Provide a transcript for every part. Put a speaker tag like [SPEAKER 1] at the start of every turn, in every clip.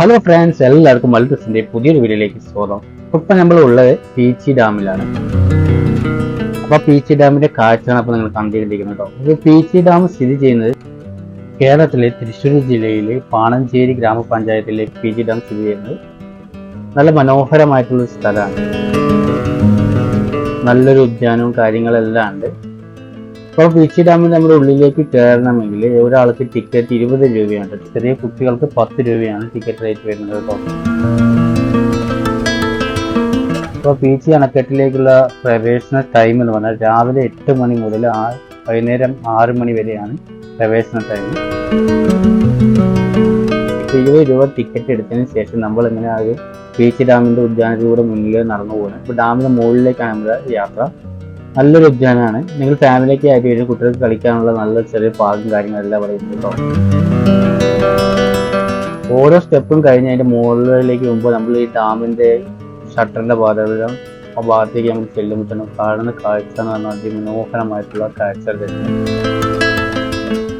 [SPEAKER 1] Hello friends എല്ലാവർക്കും മൾട്ടിസിന്റെ പുതിയൊരു വീഡിയോയിലേക്ക് സ്വാഗതം. ഇപ്പൊ നമ്മൾ ഉള്ളത് പീച്ചി ഡാമിലാണ്. അപ്പൊ പീച്ചി ഡാമിന്റെ കാഴ്ചയാണ് അപ്പൊ നിങ്ങൾ കണ്ടുകൊണ്ടിരിക്കുന്നത് കേട്ടോ. അപ്പൊ പീച്ചി ഡാം സ്ഥിതി ചെയ്യുന്നത് കേരളത്തിലെ തൃശ്ശൂർ ജില്ലയിലെ പാണഞ്ചേരി ഗ്രാമപഞ്ചായത്തിലെ പീച്ചി ഡാം സ്ഥിതി ചെയ്യുന്നത് നല്ല മനോഹരമായിട്ടുള്ള സ്ഥലമാണ്. നല്ലൊരു ഉദ്യാനവും കാര്യങ്ങളെല്ലാം ഉണ്ട്. ഇപ്പോൾ പീച്ചി ഡാമിൽ നമ്മുടെ ഉള്ളിലേക്ക് കയറണമെങ്കിൽ ഒരാൾക്ക് ടിക്കറ്റ് ഇരുപത് രൂപയാണ്. ചെറിയ കുട്ടികൾക്ക് പത്ത് രൂപയാണ് ടിക്കറ്റ് റേറ്റ് വരുന്നത് കേട്ടോ. ഇപ്പോൾ പീച്ചി അണക്കെട്ടിലേക്കുള്ള പ്രവേശന ടൈം എന്ന് പറഞ്ഞാൽ രാവിലെ എട്ട് മണി മുതൽ വൈകുന്നേരം ആറ് മണി വരെയാണ് പ്രവേശന ടൈം ഇരുപത് രൂപ ടിക്കറ്റ് എടുത്തതിന് ശേഷം നമ്മൾ എങ്ങനെയാണ് ആ ഒരു ഉദ്യാനത്തിലൂടെ മുന്നിൽ നടന്നു പോകുന്നത് ഇപ്പൊ ഡാമിന്റെ മുകളിലേക്കാണ് നമ്മുടെ യാത്ര. നല്ലൊരു ഉദ്യാനമാണ്. നിങ്ങൾ ഫാമിലിയൊക്കെ ആയിട്ട് വരും കുട്ടികൾക്ക് കളിക്കാനുള്ള നല്ല ചെറിയ പാർക്കും കാര്യങ്ങളെല്ലാം കേട്ടോ ഓരോ സ്റ്റെപ്പും കഴിഞ്ഞ് അതിന്റെ മുകളിലേക്ക് പോകുമ്പോൾ നമ്മൾ ഈ ഡാമിന്റെ ഷട്ടറിന്റെ ഭാഗം ആ ഭാഗത്തേക്ക് നമ്മൾ ചെല്ലുമ്പോൾ തന്നെ കാണുന്ന കാഴ്ച എന്ന് പറഞ്ഞാൽ അതിമനോഹരമായിട്ടുള്ള കാഴ്ച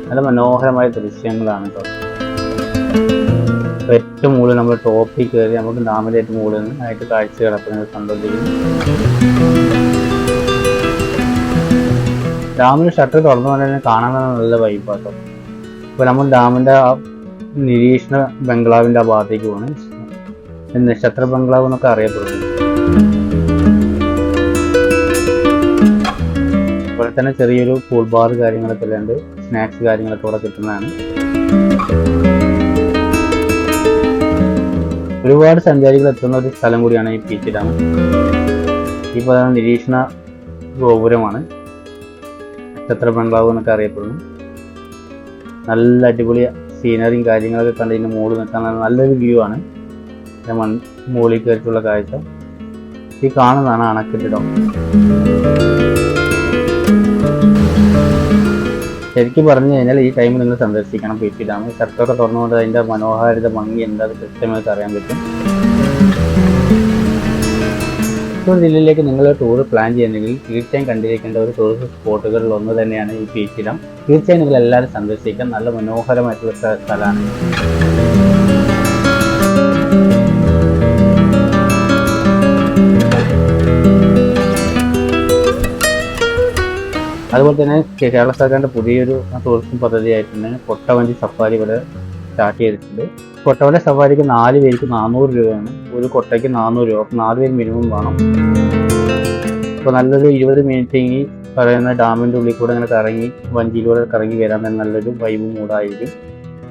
[SPEAKER 1] നല്ല മനോഹരമായ ദൃശ്യങ്ങളാണ് കേട്ടോ അപ്പൊ ഏറ്റവും മുകളിൽ നമ്മൾ ടോപ്പിൽ കയറി നമുക്ക് ഡാമിന്റെ ഏറ്റവും മുകളിൽ ആയിട്ട് കാഴ്ച കിടക്കുന്നത് കണ്ടുകൊണ്ടിരിക്കും ഡാമിന് ഷട്ടർ തുറന്നു തന്നെ കാണാൻ തന്നെ നല്ല വൈബാട്ടോ ഇപ്പൊ നമ്മൾ ഡാമിന്റെ ആ നിരീക്ഷണ ബംഗ്ലാവിന്റെ ആ ഭാഗത്തേക്ക് പോകണം നക്ഷത്ര ബംഗ്ലാവ് എന്നൊക്കെ അറിയപ്പെടുന്നു. അതുപോലെ തന്നെ ചെറിയൊരു കൂൾ ബാർ കാര്യങ്ങളൊക്കെ ഉണ്ട് സ്നാക്സ് കാര്യങ്ങളൊക്കെ ഇവിടെ കിട്ടുന്നതാണ്. ഒരുപാട് സഞ്ചാരികൾ എത്തുന്ന ഒരു സ്ഥലം കൂടിയാണ് ഈ പീച്ച് ഡാം. ഈ പറയുന്ന നിരീക്ഷണ ഗോപുരമാണ്. നക്ഷത്ര ബംഗ്ലാവ് എന്നൊക്കെ അറിയപ്പെടുന്നു. നല്ല അടിപൊളി സീനറിയും കാര്യങ്ങളൊക്കെ കണ്ട് ഇതിന്റെ മുകളിൽ നിൽക്കാൻ നല്ലൊരു വ്യൂ ആണ്. മൺ മുകളിൽ കയറിയിട്ടുള്ള കാഴ്ച. ഈ കാണുന്നതാണ് അണക്കെട്ടിടം ശരിക്കും പറഞ്ഞു കഴിഞ്ഞാൽ ഈ ടൈമിൽ നിങ്ങൾ സന്ദർശിക്കണം പി പി ഡാം ഷട്ടറൊക്കെ തുറന്നുകൊണ്ട് അതിന്റെ മനോഹാരിത ഭംഗി എന്താ കൃത്യമായിട്ട് അറിയാൻ പറ്റും. തൃശ്ശൂർ ജില്ലയിലേക്ക് നിങ്ങൾ ടൂർ പ്ലാൻ ചെയ്യുന്നെങ്കിൽ തീർച്ചയായും കണ്ടിരിക്കേണ്ട ഒരു ടൂറിസ്റ്റ് സ്പോട്ടുകളിൽ ഒന്ന് തന്നെയാണ് ഈ പീച്ചി ഡാം തീർച്ചയായും നിങ്ങൾ എല്ലാവരും സന്ദർശിക്കാൻ നല്ല മനോഹരമായിട്ടുള്ള സ്ഥ- സ്ഥലമാണ് അതുപോലെ തന്നെ കേരള സർക്കാരിന്റെ പുതിയൊരു ടൂറിസം പദ്ധതിയായിട്ടുണ്ട്. പൊട്ടവഞ്ചി സഫാരി ഇവിടെ സ്റ്റാർട്ട് ചെയ്തിട്ടുണ്ട്. കൊട്ടവല സവാരിക്ക് നാല് പേർക്ക് നാനൂറ് രൂപയാണ്. ഒരു കൊട്ടയ്ക്ക് നാനൂറ് രൂപ. അപ്പം നാല് പേര് മിനിമം വേണം. അപ്പോൾ നല്ലൊരു ഇരുപത് മിനിറ്റ് ഈ പറയുന്ന ഡാമിന്റെ ഉള്ളിൽ കൂടെ ഇങ്ങനെ കറങ്ങി വഞ്ചിയിലൂടെ കറങ്ങി വരാൻ തന്നെ നല്ലൊരു വൈബ് മൂടായിരിക്കും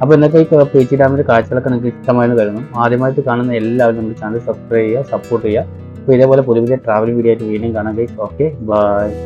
[SPEAKER 1] അപ്പോൾ ഇന്നത്തെ ഈ പേച്ചി ഡാമിന്റെ കാഴ്ചകളൊക്കെ നിങ്ങൾക്ക് ഇഷ്ടമായെന്ന് കരുതുന്നു. ആദ്യമായിട്ട് കാണുന്ന എല്ലാവരും നമ്മുടെ ചാനൽ സബ്സ്ക്രൈബ് ചെയ്യുക സപ്പോർട്ട് ചെയ്യുക. അപ്പോൾ ഇതേപോലെ പുതിയ പുതിയ ട്രാവൽ വീഡിയോ ആയിട്ട് വീണ്ടും കാണാം ഓക്കെ ബൈ